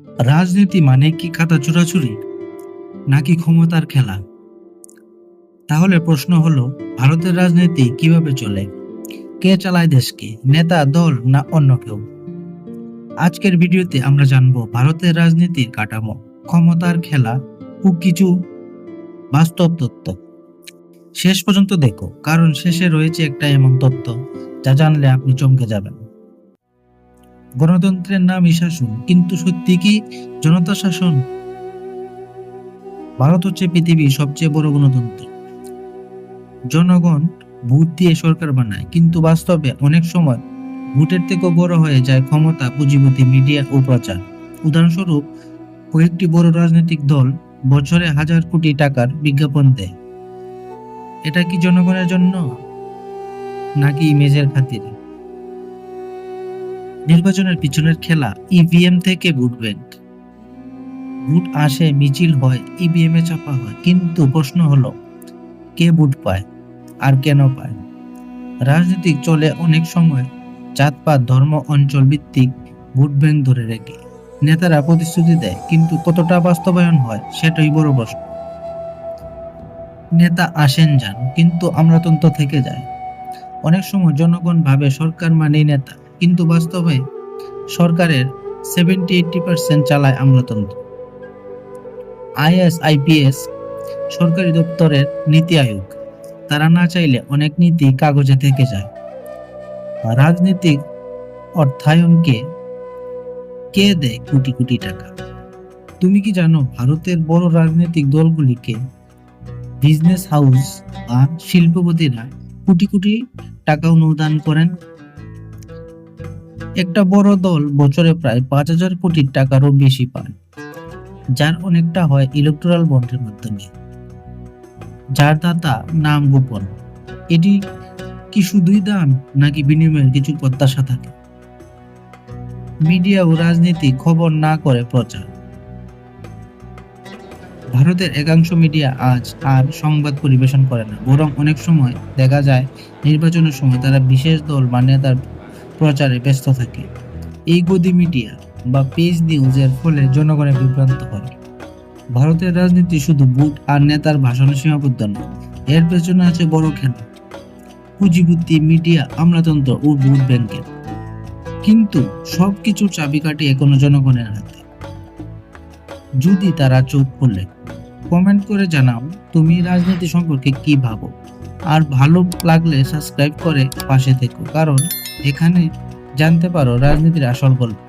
রাজনীতি মানে কি খাতা চুরাচুরি নাকি ক্ষমতার খেলা? তাহলে প্রশ্ন হলো, ভারতের রাজনীতি কীভাবে চলে? কে চালায় দেশকে, নেতা, দল না অন্য কেউ? আজকের ভিডিওতে আমরা জানব, ভারতের রাজনীতির কাঠামো, ক্ষমতার খেলা ও কিছু বাস্তব তথ্য শেষ পর্যন্ত দেখো, কারণ শেষে রয়েছে একটা এমন তথ্য যা জানলে আপনি চমকে যাবেন। গণতন্ত্রের নামই শাসন কিন্তু সত্যি কি জনতা শাসন? ভারত হচ্ছে পৃথিবীর সবচেয়ে বড় গণতন্ত্র। জনগণ ভোট দিয়ে সরকার বানায়, কিন্তু বাস্তবে অনেক সময় ভোটের থেকেও বড় হয়ে যায় ক্ষমতা পুঁজিপতি মিডিয়া ও প্রচার। উদাহরণস্বরূপ, কয়েকটি বড় রাজনৈতিক দল বছরে হাজার কোটি টাকার বিজ্ঞাপন দেয়। এটা কি জনগণের জন্য? নাকি ইমেজের খাতিরে? নির্বাচনের পিছনের খেলা ইভিএম থেকে ভোট ব্যাংক। ভোট আসে মিছিল হয় ইভিএম এ চাপা হয়। কিন্তু প্রশ্ন হলো, কে ভোট পায় আর কেন পায় রাজনীতি চলে অনেক সময় জাতপাত ধর্ম, অঞ্চল ভিত্তিক ভোট ব্যাংক ধরে রেখে। নেতারা প্রতিশ্রুতি দেয়, কিন্তু কতটা বাস্তবায়ন হয় সেটাই বড় প্রশ্ন। নেতা আসেন যান, কিন্তু আমলাতন্ত্র থেকে যায় অনেক সময় জনগণ ভাবে সরকার মানেই নেতা। কিন্তু বাস্তবে সরকারের সেভেন্টি এইটি পার্সেন্ট চালায় আমলাতন্ত্র। আইএস আইপিএস সরকারি দপ্তরের নীতি আয়োগ, তারা না চাইলে অনেক নীতি কাগজে থেকে যায়। রাজনৈতিক অর্থায়নকে কে দেয় কোটি কোটি টাকা? তুমি কি জানো ভারতের বড় রাজনৈতিক দলগুলিকে বিজনেস হাউস বা শিল্পপতিরা কোটি কোটি টাকা অনুদান করেন? একটা বড় দল বছরে প্রায় পাঁচ হাজার কোটি টাকারও বেশি পায়, যার অনেকটা হয় ইলেকট্রাল বন্ডের মাধ্যমে। যার দাতা নাম গোপন। এটি কি শুধুই দাম, নাকি বিনিময়ের কিছু প্রত্যাশা থাকে? মিডিয়া ও রাজনীতি খবর না করে প্রচার। ভারতের একাংশ মিডিয়া আজ আর সংবাদ পরিবেশন করে না, বরং অনেক সময় দেখা যায় নির্বাচনের সময় তারা বিশেষ দল বা নেতার প্রচারে ব্যস্ত থাকে। এই গদি মিডিয়া বা পেজ নিউজের ফলে জনগণের বিভ্রান্ত হয়। ভারতের রাজনীতি শুধু বুট আর নেতার ভাষণে সীমাবদ্ধ নয়, এর পেছনে আছে বড় খেলা। পুঁজিবৃত্তি, মিডিয়া, আমলাতন্ত্র ও ভোট ব্যাংকের। কিন্তু সবকিছুর চাবিকাঠি এখনও জনগণের হাতে। যদি তারা চোখ খুলে, কমেন্ট করে জানাও তুমি রাজনীতি সম্পর্কে কি ভাবো। আর ভালো লাগলে সাবস্ক্রাইব করে পাশে থেকো, কারণ এখানে জানতে পারো রাজনীতির আসল গল্প।